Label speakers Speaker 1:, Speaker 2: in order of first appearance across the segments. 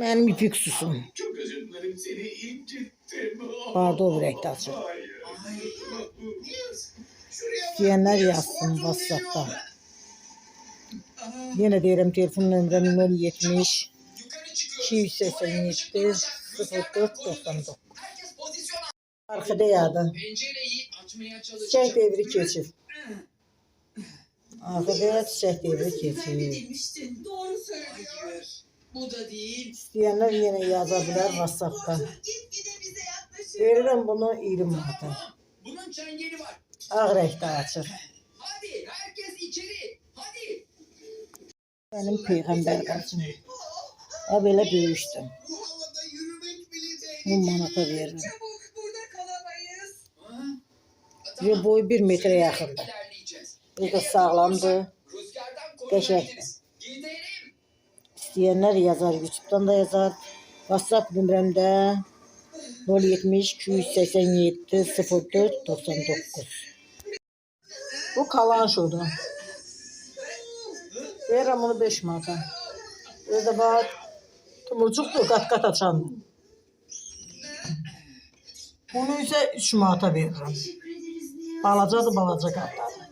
Speaker 1: Benim ipik susum.
Speaker 2: Çok özür dilerim seni incittim. Şuraya bak.
Speaker 1: Diyenler yazsın WhatsApp'tan. Yine deyirəm telefon nömrəm 070 287 04 99.
Speaker 3: Herkes pozisyon al.
Speaker 1: Arkada yağdı.
Speaker 3: Pencereyi açmaya çalışacak.
Speaker 1: Çiçek devri keçir. Arkada çiçek devri keçir.
Speaker 3: demiştin. Doğru söylüyor. Bu da değil.
Speaker 1: İstəyənlər yenə yaza bilər WhatsApp'tan. Verirəm bunu 20 manata.
Speaker 3: Bunun çengeli var.
Speaker 1: Ağ rəngdə açır.
Speaker 3: Hadi herkes içeri. Hadi.
Speaker 1: Mənim peyğəmbər bacım. Ha belə böyüşdüm.
Speaker 2: Bu havada yürümek bile
Speaker 1: 10 manata veririm.
Speaker 3: Çabuk burada kalamayız.
Speaker 1: Ve boyu 1 metre.
Speaker 3: İlerleyeceğiz.
Speaker 1: Bu da sağlamdır.
Speaker 3: Rüzgardan
Speaker 1: Qəşəngdir. İstəyənlər yazar, YouTube-dan da yazar. WhatsApp nömrəmdə 070 287 04 99. Bu kalan şodur. Verirəm onu 5 manata. Bir də bax, tumurcuqdur, qat-qat açan. Bunu isə 3 manata verirəm. Balacadır, balaca qatlar.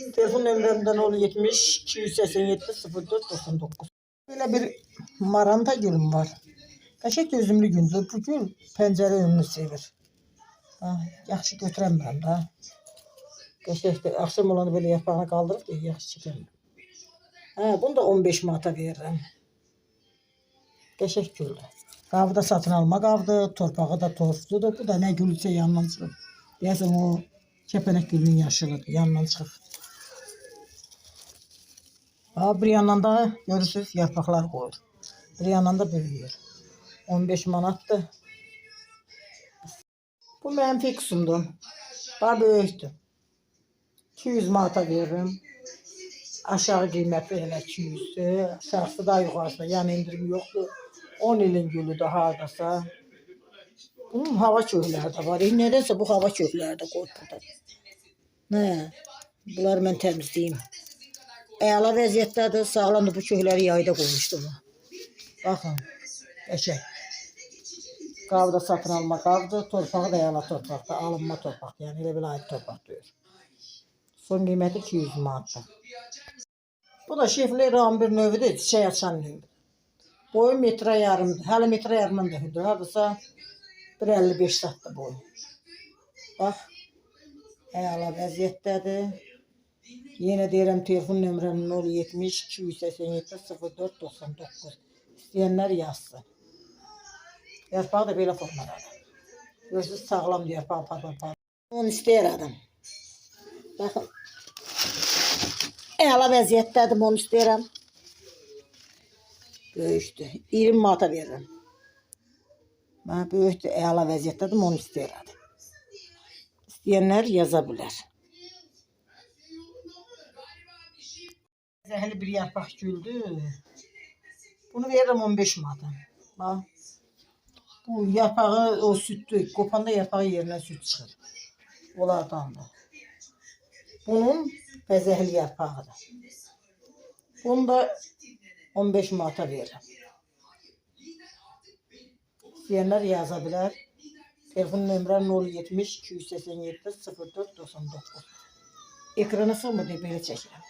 Speaker 1: Telefon nömrəmdən 070 287 04 99. Belə bir maranta gülüm var. Qəşəng gözümlü gündür. Bu gül pəncərə önünü sevir. Ha, yaxşı götürəmirəm də. Qəşəngdir. Axşam olanı belə yarpağını qaldırıb da yaxşı çəkəm. Hə, bunu da 15 manata verirəm. Qəşəng güldür. Qabda satın alma qabdı, torpağı da tozludur. Bu da nə gülsə yandan çıxır. Deyəsən o kəpənək gülünün yaşılıdır, yandan çıxır. Ha, bir yandan da görürsüz yarpaqlar qoyur. Bir yandan da böyüyür. 15 manatdır. Bu mənim fiksumdur. Daha böyükdür. 200 manata veririm. Aşağı qiymət elə 200-dür. Aşağısı da yuxarısı. Yəni indirim yoxdur. 10 ilin gülüdür hardasa. Bunun hava kökləri də var. Nədənsə bu hava kökləri də qoyub burada. Nə? Bunları mən təmizləyim. Əla vəziyyətdədir. Sağlamdır bu kökləri yayda qoymuşdum. Baxın. Qəşəng. Qabda satın alma qabdır. Torpağı da yana torpaqda. Alınma torpaq. Yəni elə belə ayrı torpaq deyir. Son qiyməti 200 manatdır. Bu da şefli ram bir növüdür. Çiçək açan növüdür. Boyu metrə yarımdır. Hələ metrə yarımdan da hündür. Hardasa 1.55 satdı boyu. Bax. Əla vəziyyətdədir. Yenə deyirəm telefon nömrəm 070 287 04 99. İstəyənlər yazsın. Yarpağı da belə formadadır. Görürsünüz sağlam yarpağı patlar patlar. Onu istəyir adam. Baxın. Əla vəziyyətdədir, onu istəyirəm. Böyükdür. 20 manata verirəm. Mən böyükdür, əla vəziyyətdədir, onu istəyirəm. İstəyənlər yaza bilər. Zəhli bir yarpaq güldü. Bunu verirəm 15 manata. Bax. Bu yarpağı o süddü. Qopanda yarpağı yerinə süd çıxır. Onlardan da. Bunun bəzəkli yarpağıdır. Bunu da 15 manata verirəm. İstəyənlər yaza bilər. Telefon nömrəm 070 287 04 99. Ekranı sığmır deyə belə.